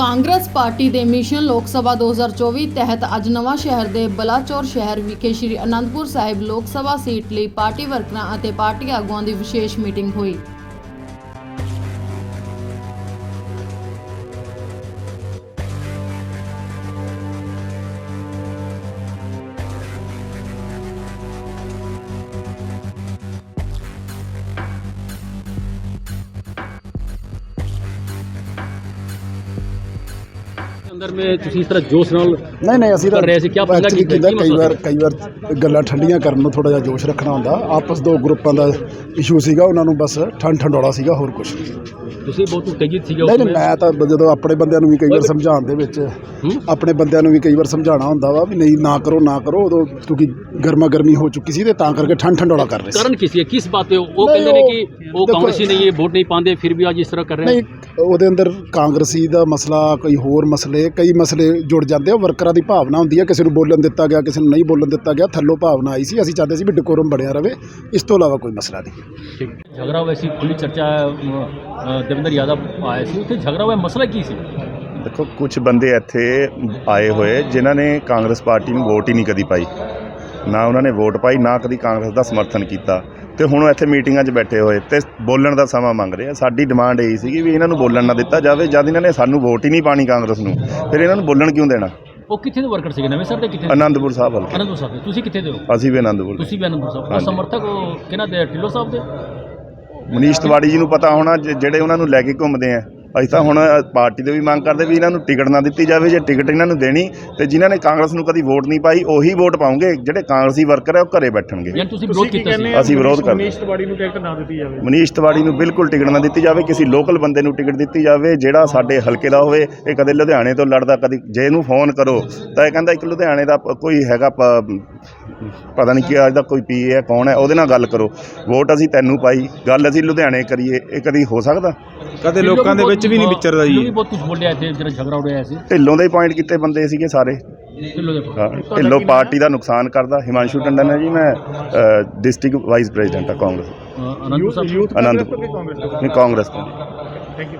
Congress party ਦੇ mission ਲੋਕ ਸਭਾ 2024 ਤਹਿਤ ਅੱਜ ਨਵਾਂ ਸ਼ਹਿਰ ਦੇ ਬਲਾਚੌਰ ਸ਼ਹਿਰ ਵਿਖੇ ਸ੍ਰੀ ਅਨੰਦਪੁਰ ਸਾਹਿਬ ਲੋਕ ਸਭਾ ਸੀਟ ਲਈ ਪਾਰਟੀ ਵਰਕਰਾਂ ਅਤੇ ਪਾਰਟੀ ਆਗੂਆਂ ਦੀ ਵਿਸ਼ੇਸ਼ ਮੀਟਿੰਗ ਹੋਈ। ਅੰਦਰ ਮੇ ਤੁਸੀਂ ਇਸ ਤਰ੍ਹਾਂ ਜੋਸ਼ ਨਾਲ ਨਹੀਂ ਨਹੀਂ ਅਸੀਂ ਕਰ ਰਹੇ ਸੀ, ਕਿਆ ਪਹਿਲਾਂ ਕੀ- ਕੀਤਾ ਕਈ ਵਾਰ ਕਈ ਵਾਰ ਗੱਲਾਂ ਠੰਡੀਆਂ ਕਰਨ ਨੂੰ ਥੋੜਾ ਜਿਹਾ ਜੋਸ਼ ਰੱਖਣਾ ਹੁੰਦਾ। ਆਪਸ ਦੋ ਗਰੁੱਪਾਂ ਦਾ ਇਸ਼ੂ ਸੀਗਾ ਉਹਨਾਂ ਨੂੰ ਬਸ ਠੰਡ ਠੰਡੋੜਾ ਸੀਗਾ ਹੋਰ ਕੁਝ ਤੁਸੀਂ ਬਹੁਤ ਉਤੇਜਿਤ ਸੀਗੇ ਨਹੀਂ ਨਹੀਂ ਮੈਂ ਤਾਂ ਜਦੋਂ ਆਪਣੇ ਬੰਦਿਆਂ ਨੂੰ ਵੀ ਕਈ ਵਾਰ ਸਮਝਾਉਣ ਦੇ ਵਿੱਚ? ਆਪਣੇ ਬੰਦਿਆਂ ਨੂੰ ਵੀ ਕਈ ਵਾਰ ਸਮਝਾਉਣਾ ਹੁੰਦਾ ਵਾ ਵੀ ਨਹੀਂ ਨਾ ਕਰੋ ਨਾ ਕਰੋ। ਉਦੋਂ ਕਿਉਂਕਿ ਗਰਮਾ ਗਰਮੀ ਹੋ ਚੁੱਕੀ ਸੀ ਤੇ ਤਾਂ ਕਰਕੇ ਠੰਡ ਠੰਡੋੜਾ ਕਰ ਰਹੇ ਸੀ। ਕਾਰਨ ਕਿਸੇ ਕਿਸ ਬਾਤ ਤੇ? ਉਹ ਕਹਿੰਦੇ ਨੇ ਕਿ ਉਹ ਕਾਂਗਰਸੀ ਨਹੀਂ ਇਹ ਵੋਟ ਨਹੀਂ ਪਾਉਂਦੇ ਫਿਰ ਵੀ ਅੱਜ ਇਸ ਤਰ੍ਹਾਂ ਕਰ ਰਹੇ ਨਹੀਂ ਉਹਦੇ ਅੰਦਰ ਕਾਂਗਰਸੀ ਦਾ ਮਸਲਾ ਕੋਈ ਹੋਰ ਮਸਲੇ ਕਈ ਮਸਲੇ ਜੁੜ ਜਾਂਦੇ ਆ ਵਰਕਰਾਂ ਦੀ ਭਾਵਨਾ ਹੁੰਦੀ ਹੈ ਕਿਸੇ ਨੂੰ ਬੋਲਣ ਦਿੱਤਾ ਗਿਆ ਕਿਸੇ ਨੂੰ ਨਹੀਂ ਬੋਲਣ ਦਿੱਤਾ ਗਿਆ ਥੱਲੋਂ ਭਾਵਨਾ ਆਈ ਸੀ। ਅਸੀਂ ਚਾਹਦੇ ਸੀ ਵੀ ਡਿਕੋਰਮ ਬਣਿਆ ਰਵੇ। ਇਸ ਤੋਂ ਇਲਾਵਾ ਕੋਈ ਮਸਲਾ ਨਹੀਂ। ਠੀਕ। ਝਗੜਾ ਹੋਇਆ ਸੀ ਖੁੱਲੀ ਚਰਚਾ ਦੇਵੇਂਦਰ ਯਾਦਵ ਆਏ ਸੀ। ਉੱਥੇ ਝਗੜਾ ਹੋਇਆ ਮਸਲਾ ਕੀ ਸੀ? ਦੇਖੋ ਕੁਝ ਬੰਦੇ ਇੱਥੇ ਆਏ ਹੋਏ ਜਿਨ੍ਹਾਂ ਨੇ ਕਾਂਗਰਸ ਪਾਰਟੀ ਨੂੰ ਵੋਟ ਹੀ ਨਹੀਂ ਕਦੀ ਪਾਈ। ਨਾ ਉਹਨਾਂ ਨੇ ਵੋਟ ਪਾਈ ਨਾ ਕਦੀ ਕਾਂਗਰਸ ਦਾ ਸਮਰਥਨ ਕੀਤਾ। ਤੇ ਹੁਣ ਇੱਥੇ ਮੀਟਿੰਗਾਂ 'ਚ ਬੈਠੇ ਹੋਏ ਤੇ ਬੋਲਣ ਦਾ ਸਮਾਂ ਮੰਗ ਰਹੇ ਆ। ਸਾਡੀ ਡਿਮਾਂਡ ਇਹੀ ਸੀਗੀ ਵੀ ਇਹਨਾਂ ਨੂੰ ਬੋਲਣ ਨਾ ਦਿੱਤਾ ਜਾਵੇ ਜਦ ਇਹਨਾਂ ਨੇ ਸਾਨੂੰ ਵੋਟ ਹੀ ਨਹੀਂ ਪਾਣੀ ਕਾਂਗਰਸ ਨੂੰ ਫਿਰ ਇਹਨਾਂ ਨੂੰ ਬੋਲਣ ਕਿਉਂ ਦੇਣਾ? ਉਹ ਕਿੱਥੇ ਦੇ ਵਰਕਰ ਸੀਗੇ? ਨਵੇਂ ਸਰ ਦੇ ਕਿੱਥੇ ਆਨੰਦਪੁਰ ਸਾਹਿਬ ਹਲਕੇ ਅਨੰਦਪੁਰ ਸਾਹਿਬ ਦੇ। ਤੁਸੀਂ ਕਿੱਥੇ ਦੇ ਹੋ? ਅਸੀਂ ਵੀ ਆਨੰਦਪੁਰ ਦੇ। ਤੁਸੀਂ ਵੀ ਅਨੰਦਪੁਰ ਸਾਹਿਬ। ਉਹ ਹਾਂਜੀ। ਸਮਰਥਕ ਉਹ ਕਿਹਨਾਂ ਦੇ? ਢਿੱਲੋਂ ਸਾਹਿਬ ਦੇ? ਮਨੀਸ਼ ਤਿਵਾੜੀ ਜੀ ਨੂੰ ਪਤਾ ਹੋਣਾ ਜ- ਜਿਹੜੇ ਉਹਨਾਂ ਨੂੰ ਲੈ ਕੇ ਘੁੰਮਦੇ ਆ। ਅਸੀਂ ਤਾਂ ਹੁਣ ਪਾਰਟੀ ਦੇ ਵੀ ਮੰਗ ਕਰਦੇ ਵੀ ਇਹਨਾਂ ਨੂੰ ਟਿਕਟ ਨਾ ਦਿੱਤੀ ਜਾਵੇ ਜੇ ਟਿਕਟ ਇਹਨਾਂ ਨੂੰ ਦੇਣੀ ਤੇ ਜਿਨ੍ਹਾਂ ਨੇ ਕਾਂਗਰਸ ਨੂੰ ਕਦੀ ਵੋਟ ਨਹੀਂ ਪਾਈ ਉਹੀ ਵੋਟ ਪਾਉਂਗੇ ਜਿਹੜੇ ਕਾਂਗਰਸੀ ਵਰਕਰ ਆ ਉਹ ਘਰੇ ਬੈਠਣਗੇ। ਯਾਨੀ ਤੁਸੀਂ ਵਿਰੋਧ ਕੀਤਾ ਸੀ। ਅਸੀਂ ਵਿਰੋਧ ਕਰਦੇ। ਮਨੀਸ਼ ਤਿਵਾੜੀ ਨੂੰ ਟਿਕਟ ਨਾ ਦਿੱਤੀ ਜਾਵੇ। ਮਨੀਸ਼ ਤਿਵਾੜੀ ਨੂੰ ਬਿਲਕੁਲ ਟਿਕਟ ਨਾ ਦਿੱਤੀ ਜਾਵੇ ਕਿਸੇ ਲੋਕਲ ਬੰਦੇ ਨੂੰ ਟਿਕਟ ਦਿੱਤੀ ਜਾਵੇ ਜਿਹੜਾ ਸਾਡੇ ਹਲਕੇ ਦਾ ਹੋਵੇ ਇਹ ਕਦੇ ਲੁਧਿਆਣੇ ਤੋਂ ਲੜਦਾ ਕਦੀ ਜੇ ਇਹਨੂੰ ਫੋਨ ਕਰੋ ਤਾਂ ਇਹ ਕਹਿੰਦਾ ਇੱਕ ਲੁਧਿਆਣੇ ਦਾ ਪ- ਕੋਈ ਹੈਗਾ ਪ- ਪਤਾ ਨਹੀਂ ਕੀ ਅੱਜ ਦਾ ਕੋਈ ਪੀਏ ਹੈ ਕੌਣ ਹੈ ਉਹਦੇ ਨਾਲ ਗੱਲ ਕਰੋ। ਵੋਟ ਅਸੀਂ ਤੈਨੂੰ ਪਾਈ ਗੱਲ ਅਸੀਂ ਲੁਧਿਆਣੇ ਕਰੀਏ ਇਹ ਕਦੀ ਹੋ ਸਕਦਾ? ਕਦੇ ਲੋਕਾਂ ਦੇ ਵਿੱਚ ਵੀ ਨਹੀਂ ਵਿਚਰਦਾ ਢਿੱਲੋਂ ਜੀ। ਵੀ ਬਹੁਤ ਕੁਝ ਬੋਲਿਆ ਇੱਥੇ ਜਿਹੜਾ ਝਗੜਾ ਹੋ ਰਿਹਾ ਸੀ। ਢਿੱਲੋਂ ਦੇ ਪੁਆਇੰਟ ਕੀਤੇ ਬੰਦੇ ਸੀਗੇ ਸਾਰੇ। ਢਿੱਲੋਂ ਦੇ ਹਾਂ, ਢਿੱਲੋਂ ਪਾਰਟੀ ਦਾ ਨੁਕਸਾਨ ਕਰਦਾ। ਹਿਮਾਂਸ਼ੂ ਟੰਡਨ ਹੈ ਜੀ ਮੈਂ ਡਿਸਟ੍ਰਿਕਟ ਵਾਈਸ ਪ੍ਰੈਜ਼ੀਡੈਂਟ ਹਾਂ ਕਾਂਗਰਸ। ਅਨੰਦਪੁਰ ਸਾਹਿਬ। ਆਨੰਦਪੁਰ ਨਹੀਂ ਕਾਂਗਰਸ ਤੋਂ। Thank you